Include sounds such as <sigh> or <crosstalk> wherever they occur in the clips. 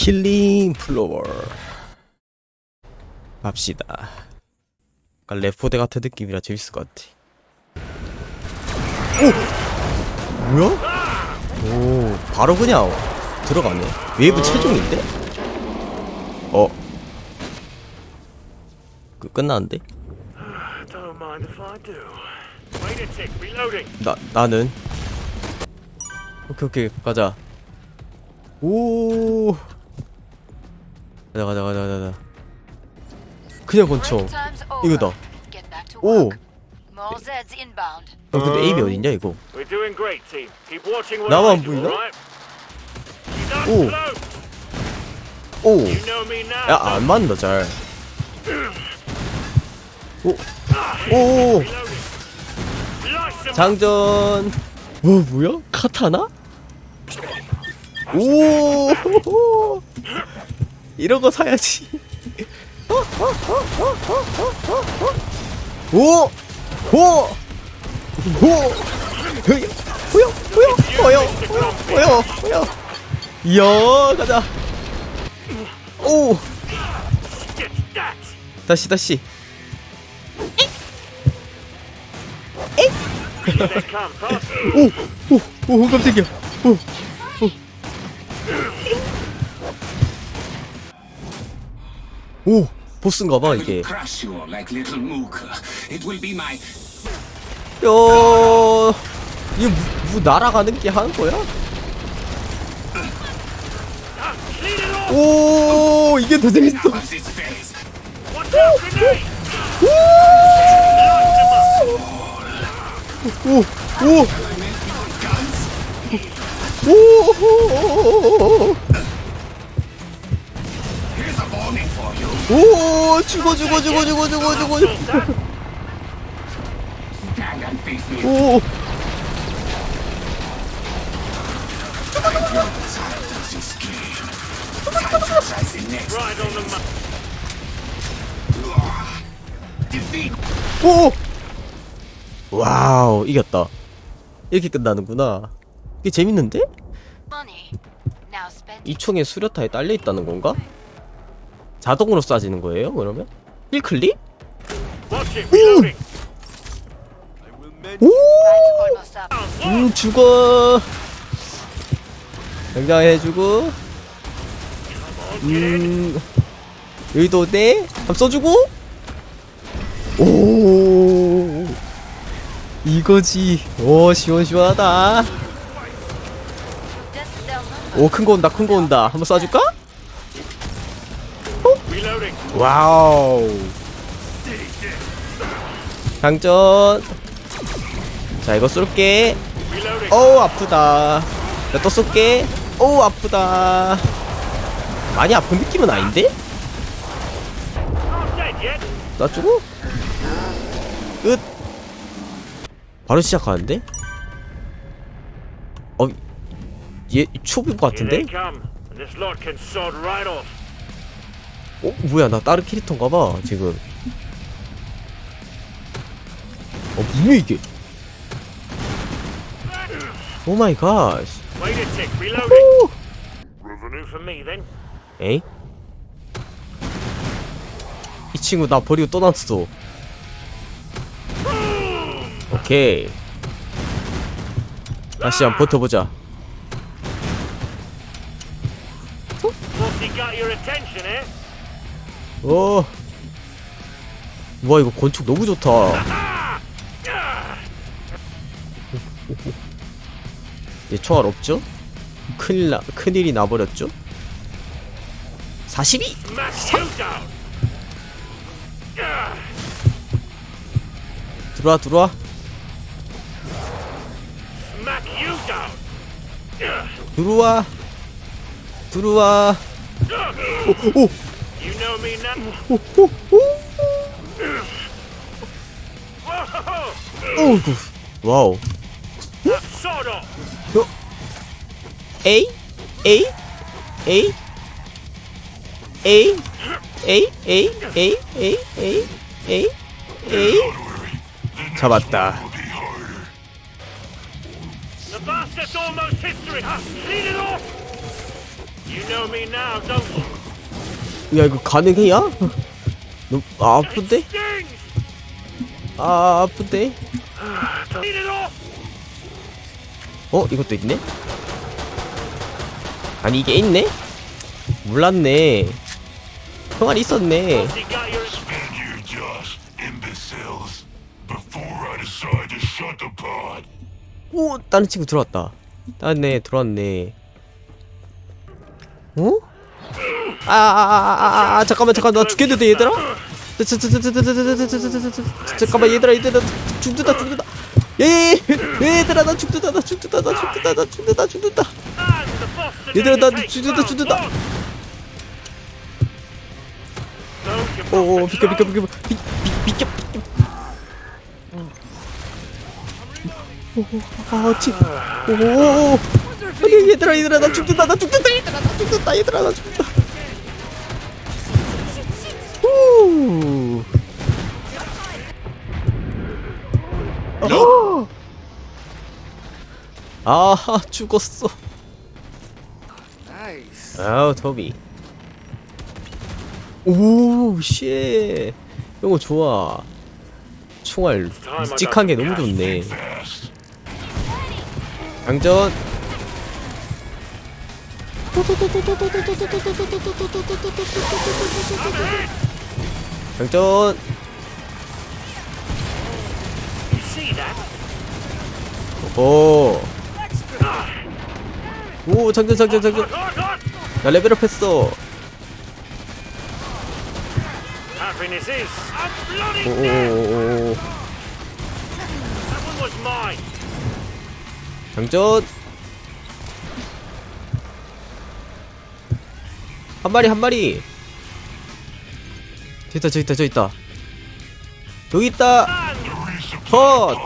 킬링 플로워 갑시다 약간 레포대 같은 느낌이라 재밌을 것 같아 오! 뭐야? 오 바로 그냥 들어가네 웨이브 최종인데? 어 그, reloading. 나, 나는 오케이 오케이 가자 오 가자 가자 가자 가자 그냥 권총 이거다 오. 어, 근데 에임이 어딨냐 이거 나만 do, 보이나? 오. 오. 야, 안 맞는다, 잘. 오, 오, 장전. 뭐, 뭐야? 카타나? 오, 이런 거 사야지. 오, 오, 오, 호요, 호요, 호요, 호요, 호요. 이야, 가자. 오. 다시 다시 come, pass. 오오 오 깜짝이야 오 오 보스인가봐 I 이게 will crush you all like little Mook. It will be my 야 이게 뭐, 뭐 날아가는 게 하는 거야? Clean it off. 오 이게 더 재밌어 What's his face? Watch out, grenade. 오오 오, Here's 오, 죽어, 죽어, 죽어, 죽어, 죽어, 죽어. 오. 오. 와우, 이겼다. 이렇게 끝나는구나. 이게 재밌는데? 이 총에 수류탄이 딸려 있다는 건가? 자동으로 쏴지는 거예요? 그러면? 1클릭? Watch it, reloading. 오! 음, 죽어. 등장해주고. 음, 여기도 네? 한번 써주고. 오, 이거지. 오, 시원시원하다. 오, 큰 거 온다, 큰 거 온다. 한번 쏴줄까? 와우. 장전. 자, 이거 쏠게. 어우 아프다 나또 쏠게 어우 아프다 많이 아픈 느낌은 아닌데? Yet. 놔주고 끝 바로 시작하는데? 어, 얘 초보 Here 같은데? 어 뭐야 나 다른 캐릭터인가 봐 지금 어 뭐야 이게 오 마이 갓 Wait a tick, reloading. Revenue for me then. 에이? 이 친구 나 버리고 떠났어. 오케이. 다시 한번 버텨보자. What's he got your attention, eh? 어. 와 이거 건축 너무 좋다. 얘 총알 없죠? 큰일 나 큰일이 나버렸죠? 42! Smash you down. 들어와 들어와. 들어와 들어와 오! 오! know me nothing. 어이구. 와우. Sawed off. 에이? 에이? 에이? 에이? 에이? 에이? 에이? 에이? 에이? 에이? 에이? 잡았다. The basket's almost history, huh? Clean it off. You know me now, don't you? 야 이거 가능해야? 너 아, 아픈데? 아 아픈데? 어 이것도 있네? 아니 이게 있네? 몰랐네. 형알 있었네. 오 다른 친구 들어왔다. 다른 애 들어왔네. 어? 아, 아, 아, 아, 잠깐만, 잠깐, 나 죽겠는데, 얘들아? 잠깐만, 얘들아, 얘들아, 죽는다, 죽는다. 예, 얘들아, 나 죽는다, 나 죽는다, 나 죽는다, 나 죽는다, 죽는다. 얘들아, 나 죽는다, 죽는다. 오, 비켜, 비켜, 비켜, 비, 비, 비켜, 비켜. 오, 아, 치, 오, 얘들아, 얘들아, 나 죽는다, 나 죽는다, 얘들아, 나 죽는다, 얘들아, 나 죽는다. Ooh. 아 죽었어. 아우 토비. 오 쉣. 이거 좋아. 총알 묵직한 게 너무 좋네. 장전. 장전 오. 오, 장전, 장전, 장전. 야, 레벨업 했어. 오, 오, 오, 오. 장전. 한 마리, 한 마리. 저 있다 저 있다 저 있다 여기 있다 헛!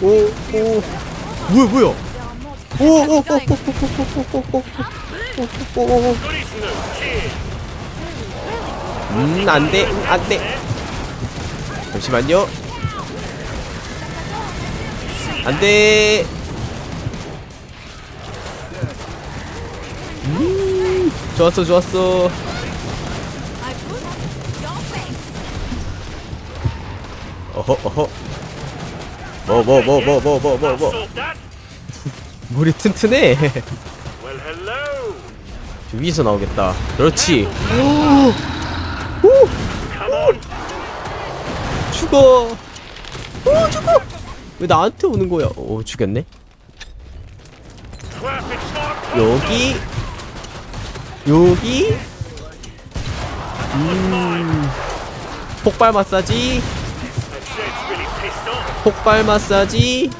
오, 오, 뭐야, 뭐야? 오, 오, 오, 오, 오, 오, 오, 오, 오, 오, 음, 안 돼, 안 돼. 잠시만요. 안 돼. 좋았어 좋았어. 어허 어허. 뭐 뭐 뭐 뭐 뭐 뭐 뭐뭐. 뭐, 뭐, 뭐, <laughs> 물이 튼튼해. 위에서 나오겠다. 그렇지. 죽어. 오 죽어. 왜 나한테 오는 거야? 오 죽였네. 여기. 여기 음 폭발 마사지. 폭발 마사지.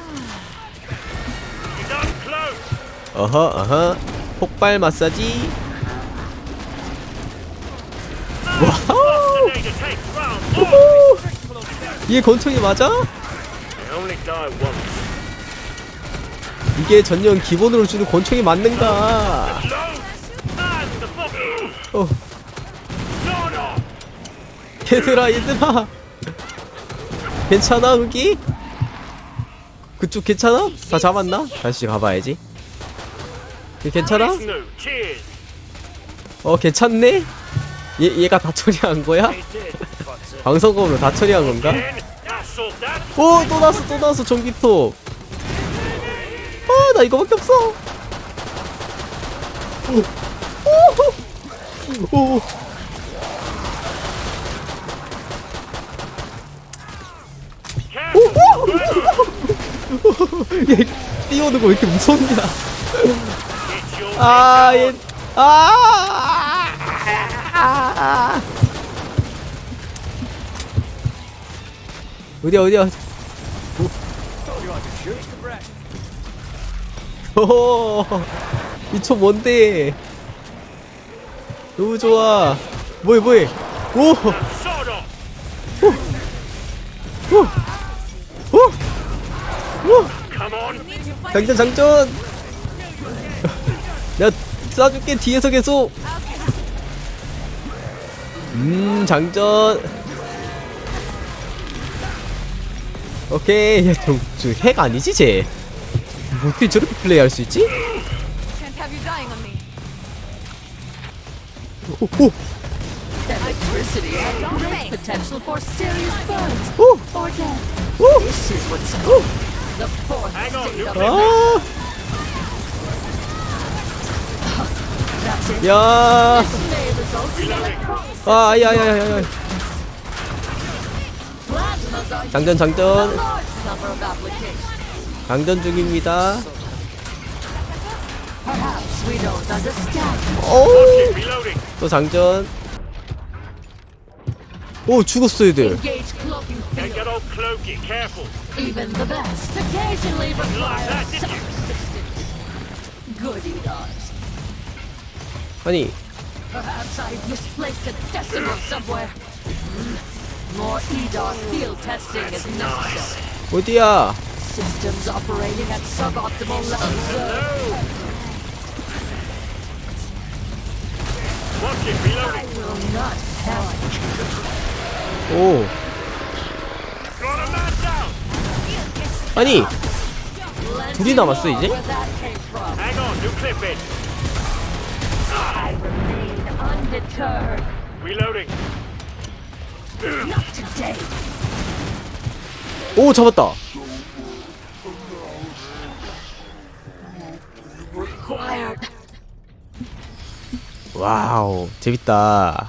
어허 어허 폭발 마사지 와우. 이게 권총이 맞아? 이게 전령 기본으로 주는 권총이 맞는가 어. 얘들아 얘들아 괜찮아 여기? 그쪽 괜찮아? 다 잡았나? 다시 가봐야지 얘 괜찮아? 어 괜찮네? 얘, 얘가 다 처리한 거야? <laughs> 방송검으로 다 처리한 건가? 오! 또 나왔어 또 나왔어 전기톱 아 나 이거밖에 없어 오! 오! 오! 얘 뛰어오는 거 왜 이렇게 무섭냐 아, 얘, 아, 아, 어디야, 어디야? 오, 이초 뭔데? 너무 좋아. 뭐해, 뭐해? 오. 오, 오, 오. On. 장전, 장전. <laughs> 내가 쏴줄게 뒤에서 계속. 음, 장전. 오케이, 야, 좀, 저핵 아니지 쟤? 어떻게 저렇게 플레이할 수 있지? 오, 아. 야. 아, 아야, 아야. Plasmas are 장전, 장전. 장전 중입니다. 오, Reloading. 또 장전. 오, 죽었어, 얘들. Can't get all cloaky. Careful. Even the best occasionally require that, did some assistance. Goody dogs. 아니, Perhaps I've misplaced a decimal somewhere. More EDOS field testing is necessary. 어디야? Systems operating at suboptimal levels. Watch 오. 아니, 둘이 남았어, 이제? 오, 잡았다. 와우, 재밌다.